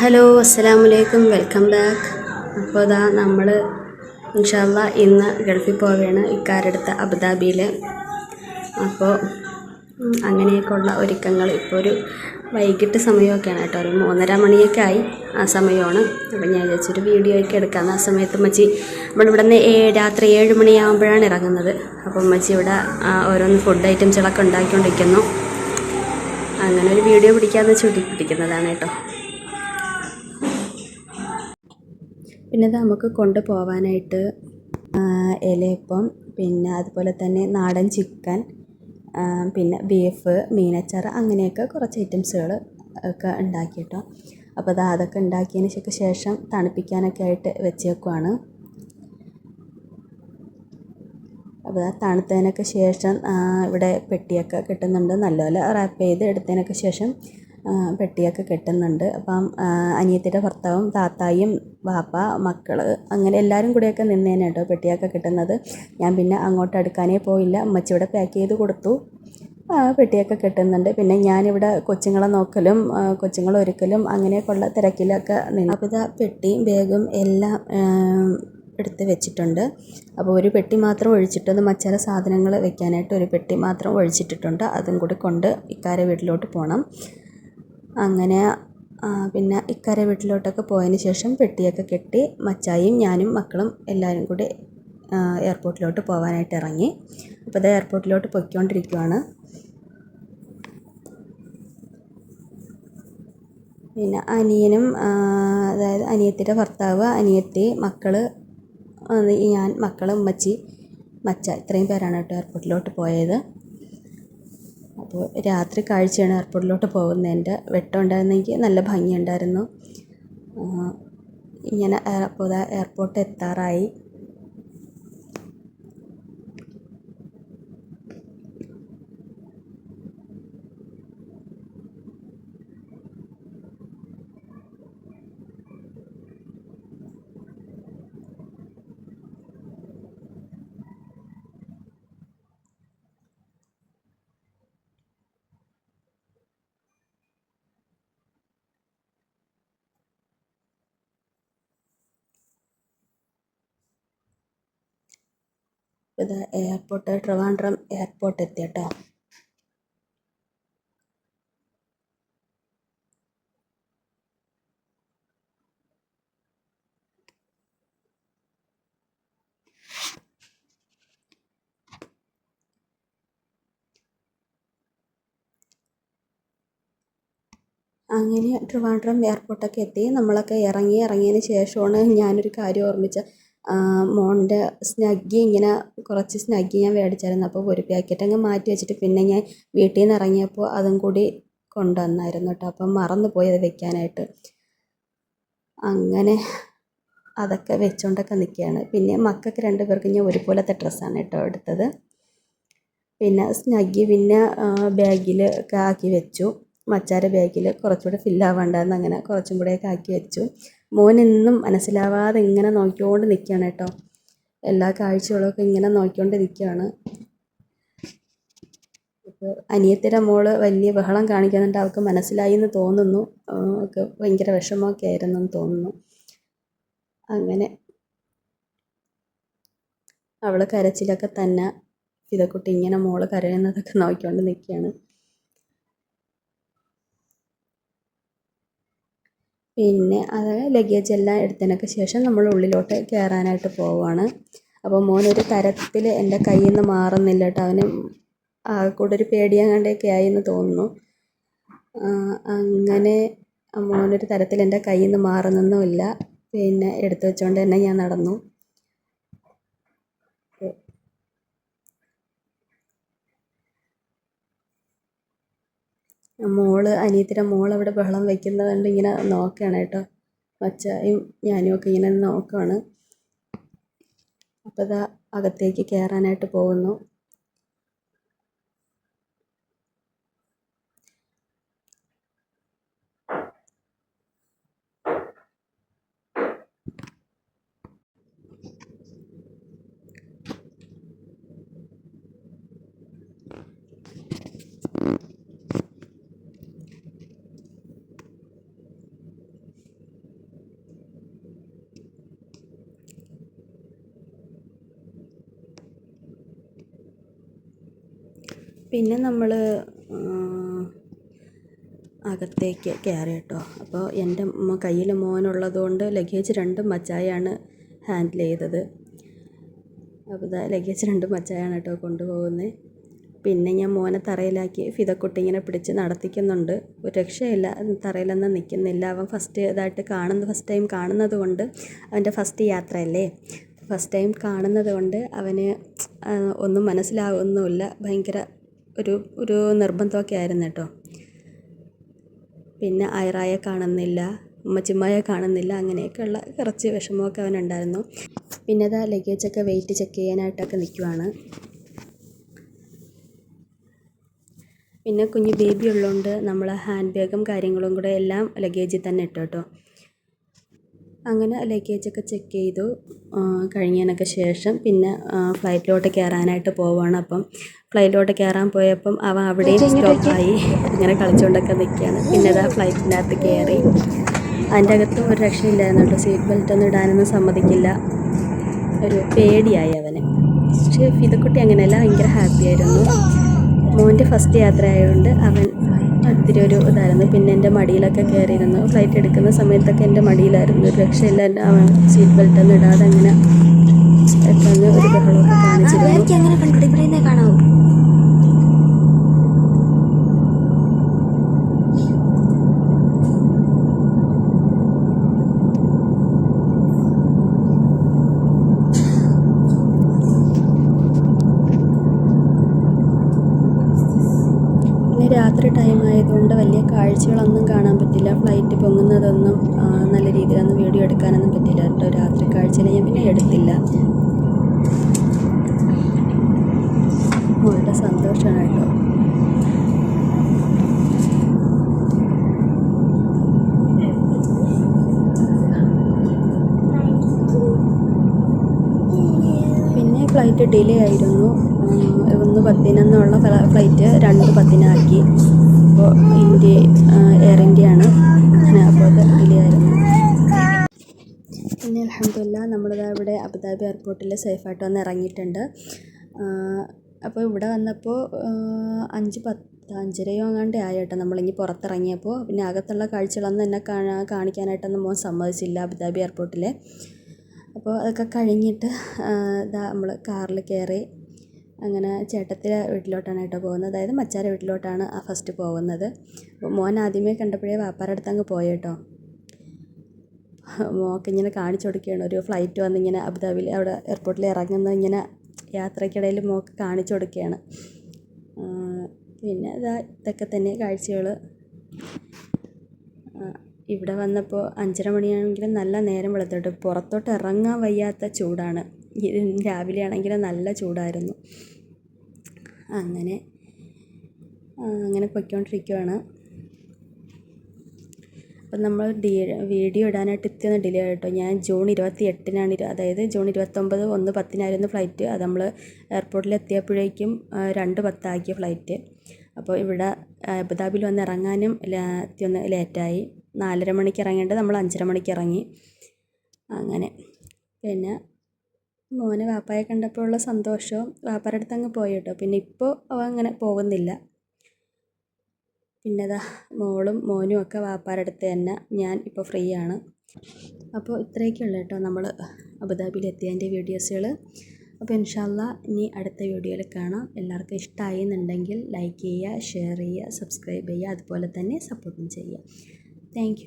Hello അസ്സലാമു അലൈക്കും welcome back. അപ്പോൾ ഇതാ നമ്മൾ ഇൻഷാല്ല ഇന്ന് ഗൾഫിൽ പോവുകയാണ് ഇക്കാരടുത്ത് അബുദാബിയിൽ അപ്പോൾ അങ്ങനെയൊക്കെയുള്ള ഒരുക്കങ്ങൾ ഇപ്പോൾ ഒരു വൈകിട്ട് സമയമൊക്കെയാണ് കേട്ടോ. ഒരു മൂന്നര മണിയൊക്കെ ആയി ആ സമയമാണ്. അപ്പോൾ ഞാൻ വിചാരിച്ചൊരു വീഡിയോ ഒക്കെ എടുക്കാം ആ സമയത്ത് മച്ചി നമ്മളിവിടെ നിന്ന് ഏ രാത്രി ഏഴ് മണിയാകുമ്പോഴാണ് ഇറങ്ങുന്നത്. അപ്പോൾ മച്ചി ഇവിടെ ഓരോന്ന് ഫുഡ് ഐറ്റംസുകളൊക്കെ ഉണ്ടാക്കിക്കൊണ്ടിരിക്കുന്നു. അങ്ങനെ ഒരു വീഡിയോ പിടിക്കാമെന്ന് ചുരുക്കി പിടിക്കുന്നതാണ് കേട്ടോ. പിന്നെ ഇത് നമുക്ക് കൊണ്ടുപോകാനായിട്ട് ഇലയപ്പം പിന്നെ അതുപോലെ തന്നെ നാടൻ ചിക്കൻ പിന്നെ ബീഫ് മീനച്ചാറ് അങ്ങനെയൊക്കെ കുറച്ച് ഐറ്റംസുകൾ ഒക്കെ ഉണ്ടാക്കി കേട്ടോ അപ്പോൾ അത് അതൊക്കെ ഉണ്ടാക്കിയതിന് ശേഷം തണുപ്പിക്കാനൊക്കെ ആയിട്ട് വെച്ചേക്കുവാണ്. അപ്പോൾ ആ തണുത്തതിനൊക്കെ ശേഷം ഇവിടെ പെട്ടിയൊക്കെ കിട്ടുന്നുണ്ട്. നല്ലപോലെ റാപ്പ് ചെയ്ത് എടുത്തതിനൊക്കെ ശേഷം പെട്ടിയൊക്കെ കെട്ടുന്നുണ്ട്. അപ്പം അനിയത്തിയുടെ ഭർത്താവും താത്തായും വാപ്പ മക്കൾ അങ്ങനെ എല്ലാവരും കൂടെയൊക്കെ നിന്നേനെ കേട്ടോ പെട്ടിയൊക്കെ കിട്ടുന്നത്. ഞാൻ പിന്നെ അങ്ങോട്ട് അടുക്കാനേ പോയില്ല. അമ്മച്ചിവിടെ പാക്ക് ചെയ്ത് കൊടുത്തു. പെട്ടിയൊക്കെ കിട്ടുന്നുണ്ട്. പിന്നെ ഞാനിവിടെ കൊച്ചുങ്ങളെ നോക്കലും കൊച്ചുങ്ങളെ ഒരുക്കലും അങ്ങനെയൊക്കെയുള്ള തിരക്കിലൊക്കെ നിന്ന്. അപ്പോൾ ഇതാ പെട്ടിയും ബാഗും എല്ലാം എടുത്ത് വെച്ചിട്ടുണ്ട്. അപ്പോൾ ഒരു പെട്ടി മാത്രം ഒഴിച്ചിട്ടത് മച്ചാല സാധനങ്ങൾ വെക്കാനായിട്ട് ഒരു പെട്ടി മാത്രം ഒഴിച്ചിട്ടിട്ടുണ്ട്. അതും കൂടി കൊണ്ട് ഇക്കാരെ വീട്ടിലോട്ട് പോകണം അങ്ങനെ പിന്നെ ഇക്കാരെ വീട്ടിലോട്ടൊക്കെ പോയതിന് ശേഷം പെട്ടിയൊക്കെ കെട്ടി മച്ചായും ഞാനും മക്കളും എല്ലാവരും കൂടി എയർപോർട്ടിലോട്ട് പോകാനായിട്ട് ഇറങ്ങി. അപ്പോൾ അത് എയർപോർട്ടിലോട്ട് പൊയ്ക്കൊണ്ടിരിക്കുവാണ്. പിന്നെ അനിയനും അതായത് അനിയത്തിയുടെ ഭർത്താവ് അനിയത്തി മക്കൾ ഞാൻ മക്കൾ ഉമ്മച്ചി മച്ച ഇത്രയും പേരാണ് കേട്ടോ എയർപോർട്ടിലോട്ട് പോയത്. അപ്പോൾ രാത്രി കാഴ്ചയാണ് എയർപോർട്ടിലോട്ട് പോകുന്നതിന്റെ വെട്ടം ഉണ്ടായിരുന്നെങ്കിൽ നല്ല ഭംഗിയുണ്ടായിരുന്നു. ഇങ്ങനെ അപ്പോൾ ദാ എയർപോർട്ട് എത്താറായി. ഇത് എയർപോർട്ട് ട്രിവാൻഡ്രം എയർപോർട്ട് എത്തി കേട്ടോ അങ്ങനെ ട്രിവാൻഡ്രം എയർപോർട്ടൊക്കെ എത്തി. നമ്മളൊക്കെ ഇറങ്ങി ഇറങ്ങിയതിന് ശേഷമാണ് ഞാനൊരു കാര്യം ഓർമ്മിച്ച മോന്റെ സ്നഗ്ഗി ഇങ്ങനെ കുറച്ച് സ്നഗ്ഗി ഞാൻ മേടിച്ചായിരുന്നു. അപ്പോൾ ഒരു പാക്കറ്റ് അങ്ങ് മാറ്റി വെച്ചിട്ട് പിന്നെ ഞാൻ വീട്ടിൽ നിന്ന് ഇറങ്ങിയപ്പോൾ അതും കൂടി കൊണ്ടുവന്നായിരുന്നു കേട്ടോ. അപ്പം മറന്നുപോയി അത് വെക്കാനായിട്ട്. അങ്ങനെ അതൊക്കെ വെച്ചുകൊണ്ടൊക്കെ നിൽക്കുകയാണ്. പിന്നെ മക്കൾക്ക് രണ്ട് പേർക്ക് ഞാൻ ഒരുപോലത്തെ ഡ്രസ്സാണ് കേട്ടോ എടുത്തത്. പിന്നെ സ്നഗ്ഗി പിന്നെ ബാഗിൽ ഒക്കെ ആക്കി വെച്ചു. മച്ചാരെ ബാഗിൽ കുറച്ചുകൂടെ ഫില്ലാവാണ്ടായിരുന്നു അങ്ങനെ കുറച്ചും കൂടെയൊക്കെ ആക്കി വെച്ചു. മോൻ ഇന്നും മനസ്സിലാവാതെ ഇങ്ങനെ നോക്കിക്കൊണ്ട് നിൽക്കുകയാണ് കേട്ടോ. എല്ലാ കാഴ്ചകളൊക്കെ ഇങ്ങനെ നോക്കിക്കൊണ്ട് നിൽക്കുകയാണ് ഇപ്പോൾ അനിയത്തിയുടെ മോൾ വലിയ ബഹളം കാണിക്കുന്നുണ്ട്. അവൾക്ക് മനസ്സിലായി എന്ന് തോന്നുന്നു ഒക്കെ ഭയങ്കര വിഷമമൊക്കെ ആയിരുന്നു എന്ന് തോന്നുന്നു. അങ്ങനെ അവൾ കരച്ചിലൊക്കെ തന്നെ ഇതക്കുട്ടി ഇങ്ങനെ മോൾ കരയുന്നതൊക്കെ നോക്കിക്കൊണ്ട് നിൽക്കുകയാണ് പിന്നെ അത് ലഗേജ് എല്ലാം എടുത്തതിനൊക്കെ ശേഷം നമ്മൾ ഉള്ളിലോട്ട് കയറാനായിട്ട് പോവുകയാണ് അപ്പോൾ മോനൊരു തരത്തിൽ എന്റെ കയ്യിൽ നിന്ന് മാറുന്നില്ല കേട്ടോ. അവന് കൂടെ ഒരു പേടിയാങ്ങാണ്ടൊക്കെ ആയി എന്ന് തോന്നുന്നു അങ്ങനെ മോനൊരു തരത്തിൽ എന്റെ കയ്യിൽ നിന്ന് മാറുന്നൊന്നുമില്ല. പിന്നെ എടുത്തു വെച്ചുകൊണ്ട് തന്നെ ഞാൻ നടന്നു. മോൾ അനിയത്തിയുടെ മോൾ അവിടെ ബഹളം വയ്ക്കുന്നത് കണ്ട് ഇങ്ങനെ നോക്കുകയാണ് കേട്ടോ. മച്ചായും ഞാനും ഒക്കെ ഇങ്ങനെ നോക്കുകയാണ് അപ്പോൾ ഇതാ അകത്തേക്ക് കയറാനായിട്ട് പോകുന്നു. പിന്നെ നമ്മൾ അകത്തേക്ക് കയറി കേട്ടോ. അപ്പോൾ എന്റെ കയ്യിൽ മോനുള്ളത് കൊണ്ട് ലഗേജ് രണ്ടും മച്ചായാണ് ഹാൻഡിൽ ചെയ്തത്. അപ്പോൾ ലഗേജ് രണ്ടും മച്ചായാണ് കേട്ടോ കൊണ്ടുപോകുന്നത് പിന്നെ ഞാൻ മോനെ തറയിലാക്കി ഫിതക്കുട്ടി ഇങ്ങനെ പിടിച്ച് നടത്തിക്കുന്നുണ്ട്. ഒരു രക്ഷയില്ല തറയിലൊന്നും നിൽക്കുന്നില്ല. അവൻ ഫസ്റ്റ് ഇതായിട്ട് കാണുന്ന ഫസ്റ്റ് ടൈം കാണുന്നത് കൊണ്ട് അവന്റെ ഫസ്റ്റ് യാത്രയല്ലേ? ഫസ്റ്റ് ടൈം കാണുന്നത് കൊണ്ട് അവന് ഒന്നും മനസ്സിലാവുന്നുമില്ല. ഭയങ്കര ഒരു ഒരു നിർബന്ധമൊക്കെ ആയിരുന്നു കേട്ടോ. പിന്നെ അയറായെ കാണുന്നില്ല ഉമ്മച്ചിമ്മയെ കാണുന്നില്ല അങ്ങനെയൊക്കെയുള്ള കുറച്ച് വിഷമമൊക്കെ അവനുണ്ടായിരുന്നു. പിന്നെ അതാ ലഗേജൊക്കെ വെയിറ്റ് ചെക്ക് ചെയ്യാനായിട്ടൊക്കെ നിൽക്കുവാണ് പിന്നെ കുഞ്ഞ് ബേബി ഉള്ളതുകൊണ്ട് നമ്മൾ ഹാൻഡ് ബാഗും കാര്യങ്ങളും കൂടെ എല്ലാം ലഗേജിൽ തന്നെ ഇട്ടു കേട്ടോ. അങ്ങനെ ലഗേജൊക്കെ ചെക്ക് ചെയ്തു. കഴിഞ്ഞതിനൊക്കെ ശേഷം പിന്നെ ഫ്ലൈറ്റിലോട്ട് കയറാനായിട്ട് പോവാണ്. അപ്പം ഫ്ലൈറ്റിലോട്ട് കയറാൻ പോയപ്പം അവ അവിടെയും സ്റ്റോപ്പായി അങ്ങനെ കളിച്ചുകൊണ്ടൊക്കെ നിൽക്കുകയാണ് പിന്നെ അതാ അകത്ത് കയറി അതിന്റെ അകത്തും ഒരു രക്ഷയില്ലായിരുന്നു കേട്ടോ. സീറ്റ് ബെൽറ്റ് ഒന്നും ഇടാനൊന്നും സമ്മതിക്കില്ല. ഒരു പേടിയായി അവന്. പക്ഷേ ഫിതക്കുട്ടി അങ്ങനെയല്ല ഭയങ്കര ഹാപ്പിയായിരുന്നു മോന്റെ ഫസ്റ്റ് യാത്ര ആയതുകൊണ്ട് അവൻ ഒത്തിരി ഒരു ഇതായിരുന്നു. പിന്നെ എന്റെ മടിയിലൊക്കെ കയറിയിരുന്നു. ഫ്ലൈറ്റ് എടുക്കുന്ന സമയത്തൊക്കെ എന്റെ മടിയിലായിരുന്നു. ഒരു രക്ഷയില്ല. സീറ്റ് ബെൽറ്റ് ഒന്നും ഇടാതെ അങ്ങനെ ഒരു ബഹളമൊക്കെ കാണിച്ചിരുന്നു അങ്ങനെ കണ്ടുപിടിപ്പിക്കുന്നേ കാണാവൂ പിന്നെ രാത്രി ടൈം ആയതുകൊണ്ട് വലിയ കാഴ്ചകളൊന്നും കാണാൻ പറ്റില്ല. ഫ്ലൈറ്റ് പൊങ്ങുന്നതൊന്നും നല്ല രീതിയിലൊന്നും വീഡിയോ എടുക്കാനൊന്നും പറ്റില്ല കേട്ടോ. രാത്രി കാഴ്ചയിൽ ഞാൻ പിന്നെ എടുത്തില്ല. വളരെ സന്തോഷമാണ് കേട്ടോ. പിന്നെ ഫ്ലൈറ്റ് ഡിലേ ആയിരുന്നു. ഒന്ന് പത്തിനെന്നുള്ള ഫ്ല- ഫ്ലൈറ്റ് രണ്ട് പത്തിനാക്കി. അപ്പോൾ ഇന്ത്യ എയർ ഇന്ത്യയാണ് അങ്ങനെ അപ്പോൾ അത് പിന്നെ അലഹമില്ല നമ്മളിതാ ഇവിടെ അബുദാബി എയർപോർട്ടിൽ സേഫായിട്ട് വന്ന് ഇറങ്ങിയിട്ടുണ്ട്. അപ്പോൾ ഇവിടെ വന്നപ്പോൾ അഞ്ച് പത്ത് അഞ്ചരയോ അങ്ങാണ്ട് ആയിട്ടോ നമ്മളിനി പുറത്തിറങ്ങിയപ്പോൾ പിന്നെ അകത്തുള്ള കാഴ്ചകളൊന്നും എന്നെ കാണാ കാണിക്കാനായിട്ടൊന്നും മോൻ സമ്മതിച്ചില്ല അബുദാബി എയർപോർട്ടിലെ അപ്പോൾ അതൊക്കെ കഴിഞ്ഞിട്ട് ഇതാ നമ്മൾ കാറിൽ കയറി അങ്ങനെ ചേട്ടത്തിന്റെ വീട്ടിലോട്ടാണ് കേട്ടോ പോകുന്നത്. അതായത് മച്ചാരെ വീട്ടിലോട്ടാണ് ആ ഫസ്റ്റ് പോകുന്നത്. മോൻ ആദ്യമേ കണ്ടപ്പോഴേ വാപ്പാരുടെ അടുത്ത് അങ്ങ് പോയി കേട്ടോ. മോക്ക് ഇങ്ങനെ കാണിച്ചു കൊടുക്കുകയാണ്. ഒരു ഫ്ലൈറ്റ് വന്ന് ഇങ്ങനെ അബുദാബിയിൽ അവിടെ എയർപോർട്ടിൽ ഇറങ്ങുന്ന ഇങ്ങനെ യാത്രയ്ക്കിടയിൽ മോക്ക് കാണിച്ചു കൊടുക്കുകയാണ്. പിന്നെ ഇതാ ഇതൊക്കെ തന്നെ കാഴ്ചകൾ. ഇവിടെ വന്നപ്പോൾ അഞ്ചര മണിയാണെങ്കിലും നല്ല നേരം വെളുത്തോട്ട് പുറത്തോട്ട് ഇറങ്ങാൻ വയ്യാത്ത ചൂടാണ്. രാവിലെ ആണെങ്കിൽ നല്ല ചൂടായിരുന്നു. അങ്ങനെ അങ്ങനെ പൊയ്ക്കൊണ്ടിരിക്കുവാണ്. അപ്പം നമ്മൾ വീഡിയോ ഇടാനായിട്ട് ഇത്തിരി ഡിലേ ആയിട്ടോ. ഞാൻ ജൂൺ ഇരുപത്തി എട്ടിനാണ് അതായത് ജൂൺ ഇരുപത്തൊമ്പത് ഒന്ന് പത്തിനായിരുന്നു ഫ്ലൈറ്റ്. അത് നമ്മൾ എയർപോർട്ടിൽ എത്തിയപ്പോഴേക്കും രണ്ട് പത്താക്കിയ ഫ്ലൈറ്റ്. അപ്പോൾ ഇവിടെ അബുദാബിയിൽ വന്ന് ഇറങ്ങാനും ഒന്ന് ലേറ്റായി. നാലര മണിക്ക് ഇറങ്ങേണ്ടത് നമ്മൾ അഞ്ചര മണിക്ക് ഇറങ്ങി. അങ്ങനെ. പിന്നെ മോനെ വാപ്പായെ കണ്ടപ്പോഴുള്ള സന്തോഷവും വാപ്പാരുടെ അടുത്ത് അങ്ങ് പോയി കേട്ടോ. പിന്നെ ഇപ്പോൾ അവൻ അങ്ങനെ പോകുന്നില്ല. പിന്നെ ദാ മോളും മോനും ഒക്കെ വാപ്പാരുടെ അടുത്ത് തന്നെ. ഞാൻ ഇപ്പോൾ ഫ്രീ ആണ്. അപ്പോൾ ഇത്രയൊക്കെ ഉള്ളു കേട്ടോ നമ്മൾ അബുദാബിയിൽ എത്തിയതിന്റെ വീഡിയോസുകൾ അപ്പോൾ ഇൻഷാല്ല ഇനി അടുത്ത വീഡിയോയിൽ കാണാം. എല്ലാവർക്കും ഇഷ്ടമായി എന്നുണ്ടെങ്കിൽ ലൈക്ക് ചെയ്യുക ഷെയർ ചെയ്യുക സബ്സ്ക്രൈബ് ചെയ്യുക അതുപോലെ തന്നെ സപ്പോർട്ടും ചെയ്യുക. താങ്ക്